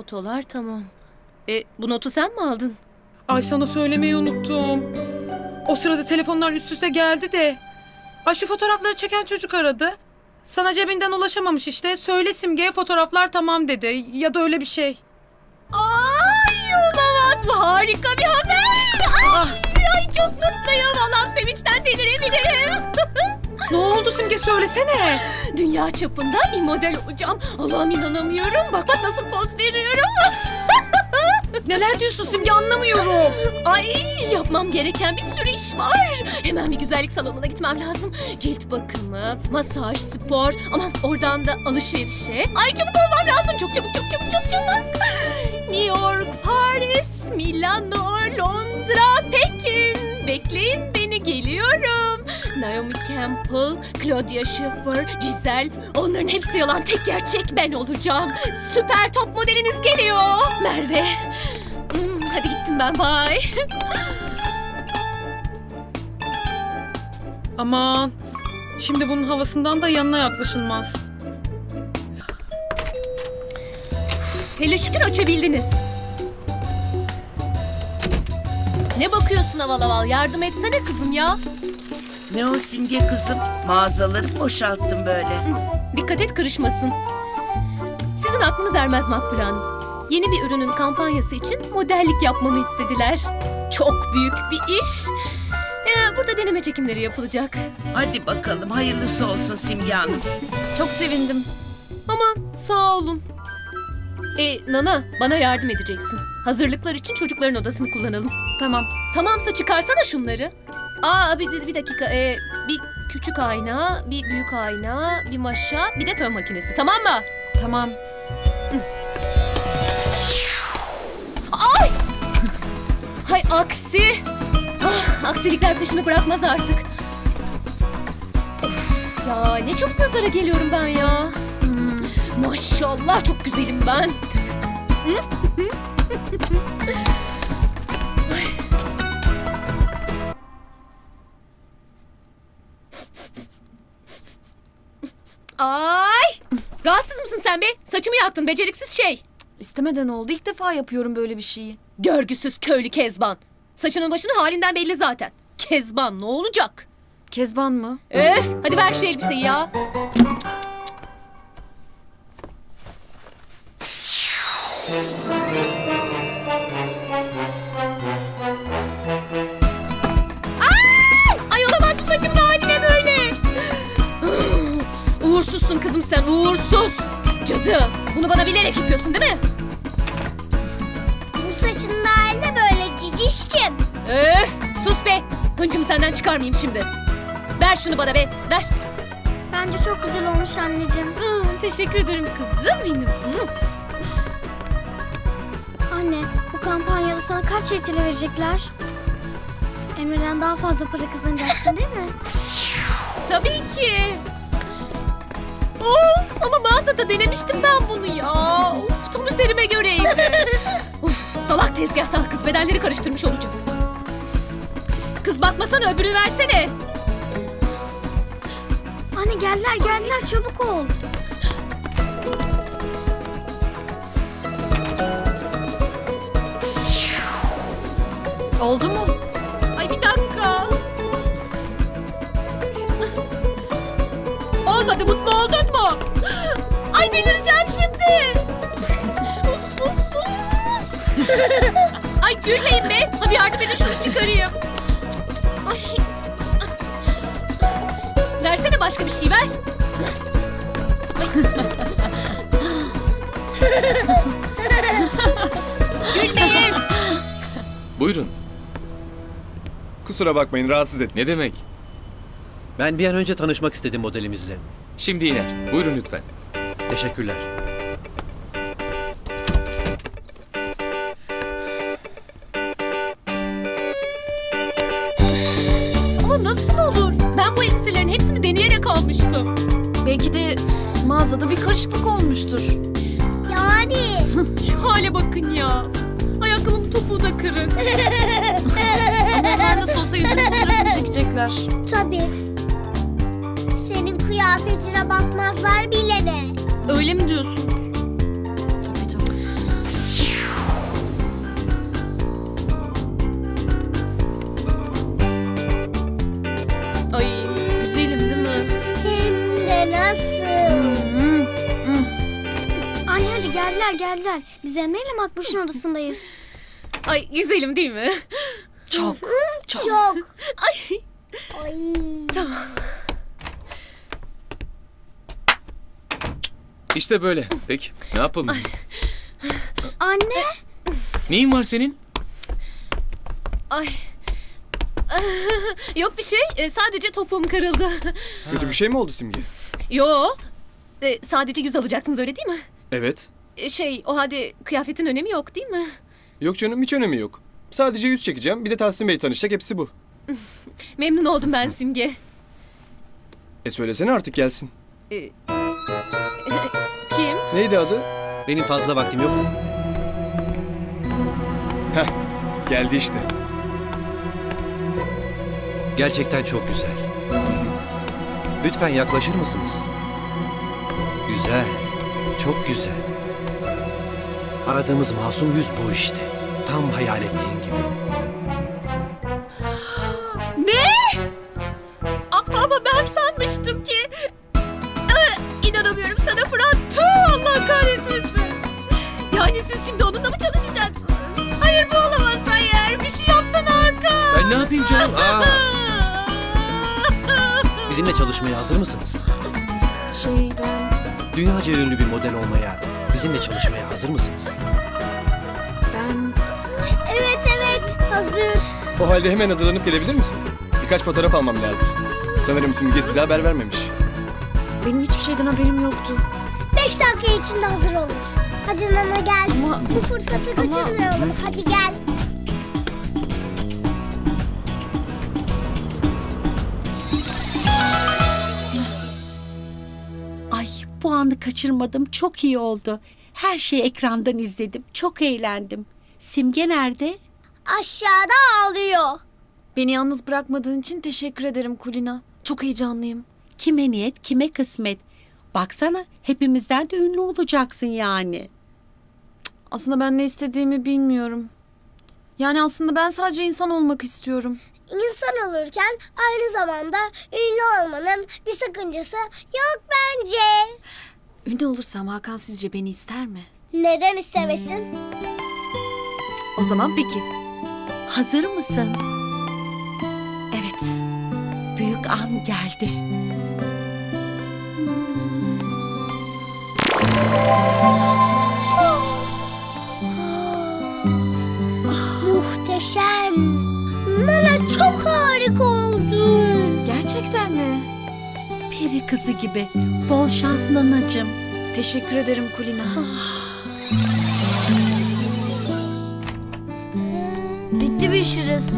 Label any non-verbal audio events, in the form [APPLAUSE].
Fotolar tamam. E, bu notu sen mi aldın? Ay sana söylemeyi unuttum. O sırada telefonlar üst üste geldi de. Ay şu fotoğrafları çeken çocuk aradı. Sana cebinden ulaşamamış işte. Söyle Simge'ye fotoğraflar tamam dedi. Ya da öyle bir şey. Ay olamaz bu harika bir haber. Ah, Ay çok mutluyum. Allah'ım sevinçten delirebilirim. [LAUGHS] ne oldu Simge söylesene. Dünya çapında bir model olacağım. Allah'ım inanamıyorum. Bak bak nasıl poz veriyorum. [LAUGHS] Neler diyorsun Simge anlamıyorum. Ay yapmam gereken bir sürü iş var. Hemen bir güzellik salonuna gitmem lazım. Cilt bakımı, masaj, spor. Aman oradan da alışverişe. Ay çabuk olmam lazım. Çok çabuk, çok çabuk, çok çabuk. New York, Paris, Milano, Londra, Pekin. Bekleyin beni geliyorum. Naomi Campbell, Claudia Schiffer, Giselle. Onların hepsi yalan. Tek gerçek ben olacağım. Süper top modeliniz geliyor. Merve. Hmm, hadi gittim ben. Bye. [LAUGHS] Aman. Şimdi bunun havasından da yanına yaklaşılmaz. Hele şükür açabildiniz. Ne bakıyorsun aval aval? Yardım etsene kızım ya. Ne o Simge kızım? Mağazaları boşalttım böyle. Dikkat et kırışmasın. Sizin aklınız ermez Makbule Hanım. Yeni bir ürünün kampanyası için modellik yapmamı istediler. Çok büyük bir iş. Ee, burada deneme çekimleri yapılacak. Hadi bakalım hayırlısı olsun Simge Hanım. Çok sevindim. Ama sağ olun. E Nana bana yardım edeceksin. Hazırlıklar için çocukların odasını kullanalım. Tamam. Tamamsa çıkarsana şunları. Aa bir, bir dakika. E, bir küçük ayna, bir büyük ayna, bir maşa, bir de fön makinesi. Tamam mı? Tamam. Ay! [LAUGHS] Hay aksi. Ah, aksilikler peşimi bırakmaz artık. Of, ya ne çok nazara geliyorum ben ya. Hmm, Maşallah çok güzelim ben. [LAUGHS] Ay! Rahatsız mısın sen be? Saçımı yaktın beceriksiz şey. İstemeden oldu. İlk defa yapıyorum böyle bir şeyi. Görgüsüz köylü Kezban. Saçının başının halinden belli zaten. Kezban ne olacak? Kezban mı? Öf! Hadi ver şu elbiseyi ya. Cicişçim. Öf! Sus be! Hıncımı senden çıkarmayayım şimdi. Ver şunu bana be, ver. Bence çok güzel olmuş anneciğim. Hmm, teşekkür ederim kızım benim. Anne bu kampanyada sana kaç yetili verecekler? Emre'den daha fazla para kazanacaksın değil mi? [LAUGHS] Tabii ki. Of ama mağazada denemiştim ben bunu ya. Of tam üzerime göreydi. [LAUGHS] salak tezgahtar kız bedenleri karıştırmış olacak. Kız bakmasana öbürü versene. Anne geldiler geldiler çabuk ol. Oldu mu? Ver. Gülmeyin. Buyurun. Kusura bakmayın rahatsız et. Ne demek? Ben bir an önce tanışmak istedim modelimizle. Şimdi iner. Buyurun lütfen. Teşekkürler. Ama nasıl almıştım. Belki de mağazada bir karışıklık olmuştur. Yani. [LAUGHS] Şu hale bakın ya. Ayakkabımın topuğu da kırık. [LAUGHS] Ama onlar nasıl olsa yüzünün fotoğrafını çekecekler. Tabii. Senin kıyafetine bakmazlar bile ne. Öyle mi diyorsunuz? Geldiler geldiler. Biz Emre ile Makbuş'un odasındayız. [LAUGHS] Ay güzelim değil mi? [LAUGHS] Çok. Çok. Ay Ay. tamam. İşte böyle. Peki ne yapalım? Anne. Neyin var senin? Ay. [LAUGHS] Yok bir şey. e, Sadece topuğum kırıldı. Kötü bir şey mi oldu Simge? Yo. E, Sadece yüz alacaksınız öyle değil mi? Evet. E, Şey o halde kıyafetin önemi yok değil mi? Yok canım hiç önemi yok. Sadece yüz çekeceğim. Bir de Tahsin Bey tanışacak hepsi bu. [LAUGHS] Memnun oldum ben Simge. E söylesene artık gelsin. Kim? Neydi adı? Benim fazla vaktim yok. Geldi işte. Gerçekten çok güzel. Lütfen yaklaşır mısınız? Güzel. Çok güzel. Aradığımız masum yüz bu işte. Tam hayal ettiğin gibi. Aa, Ama ben sanmıştım ki... Aa, İnanamıyorum sana Fırat. Tüh, Allah kahretmesin. Yani siz şimdi onunla mı çalışacaksınız? Hayır bu olamaz hayır. Bir şey yapsana Hakan. Ben ne yapayım canım? [LAUGHS] Aa, Bizimle çalışmaya hazır mısınız? Şey ben... Dünyaca ünlü bir model olmaya, bizimle çalışmaya hazır mısınız? Ben... Evet evet. Hazır. O halde hemen hazırlanıp gelebilir misin? Birkaç fotoğraf almam lazım. Sanırım Simge size haber vermemiş. Benim hiçbir şeyden haberim yoktu. Beş dakika içinde hazır olur. Hadi Nana gel. Ama... Bu fırsatı kaçırmayalım. Hadi gel. Bu anı kaçırmadım. Çok iyi oldu. Her şeyi ekrandan izledim. Çok eğlendim. Simge nerede? Aşağıda ağlıyor. Beni yalnız bırakmadığın için teşekkür ederim Kulina. Çok heyecanlıyım. Kime niyet, kime kısmet. Baksana hepimizden de ünlü olacaksın yani. Aslında ben ne istediğimi bilmiyorum. Yani aslında ben sadece insan olmak istiyorum. İnsan olurken aynı zamanda ünlü olmanın bir sakıncası yok bence. Ünlü olursam Hakan sizce beni ister mi? Neden istemesin? O zaman peki. Hazır mısın? Evet. Büyük an geldi. Gerçekten mi? Peri kızı gibi. Bol şans nanacığım. Teşekkür ederim Kulina. Bitti bir işiniz.